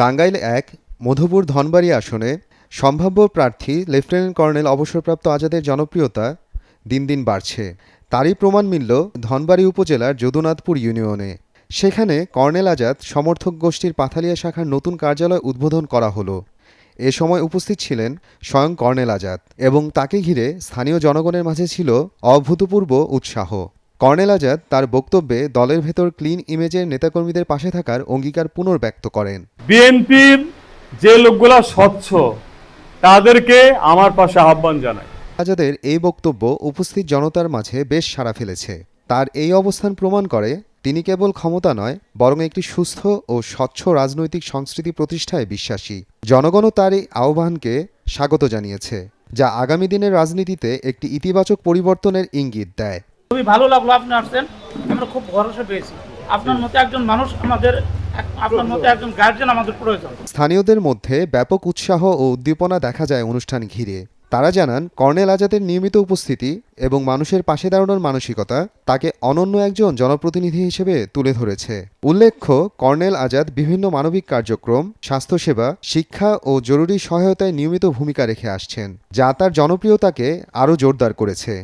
টাঙ্গাইল এক, মধুপুর ধনবাড়ি আসনে সম্ভাব্য প্রার্থী লেফটেন্যান্ট কর্নেল অবসরপ্রাপ্ত আজাদের জনপ্রিয়তা দিন দিন বাড়ছে। তারই প্রমাণ মিলল ধনবাড়ি উপজেলার যদুনাথপুর ইউনিয়নে। সেখানে কর্নেল আজাদ সমর্থক গোষ্ঠীর পাথালিয়া শাখার নতুন কার্যালয় উদ্বোধন করা হলো। এ সময় উপস্থিত ছিলেন স্বয়ং কর্নেল আজাদ এবং তাকে ঘিরে স্থানীয় জনগণের মাঝে ছিল অভূতপূর্ব উৎসাহ। কর্নেল আজাদ তার বক্তব্যে দলের ভেতর ক্লিন ইমেজের নেতাকর্মীদের পাশে থাকার অঙ্গীকার পুনর্ব্যক্ত করেন। বিএনপির যে লোকগুলা স্বচ্ছ তাদেরকে আমার পাশে আহ্বান জানাই। আজাদের এই বক্তব্য উপস্থিত জনতার মাঝে বেশ সাড়া ফেলেছে। তার এই অবস্থান প্রমাণ করে তিনি কেবল ক্ষমতা নয় বরং একটি সুস্থ ও স্বচ্ছ রাজনৈতিক সংস্কৃতি প্রতিষ্ঠায় বিশ্বাসী। জনগণও তার এই আহ্বানকে স্বাগত জানিয়েছে যা আগামী দিনের রাজনীতিতে একটি ইতিবাচক পরিবর্তনের ইঙ্গিত দেয়। খুবই ভালো লাগল আপনি আসছেন। আমরা খুব ভরসা পেয়েছি। আপনার মতো একজন মানুষ আমাদের আপনার মতো একজন গার্জেন আমাদের প্রয়োজন। স্থানীয়দের মধ্যে ব্যাপক উৎসাহ ও উদ্দীপনা দেখা যায় অনুষ্ঠান ঘিরে। তারা জানান কর্নেল আজাদের নিয়মিত উপস্থিতি এবং মানুষের পাশে দাঁড়ানোর মানসিকতা তাকে অনন্য একজন জনপ্রতিনিধি হিসেবে তুলে ধরেছে। উল্লেখ্য কর্নেল আজাদ বিভিন্ন মানবিক কার্যক্রম স্বাস্থ্যসেবা শিক্ষা ও জরুরি সহায়তায় নিয়মিত ভূমিকা রেখে আসছেন যা তার জনপ্রিয়তাকে আরও জোরদার করেছে।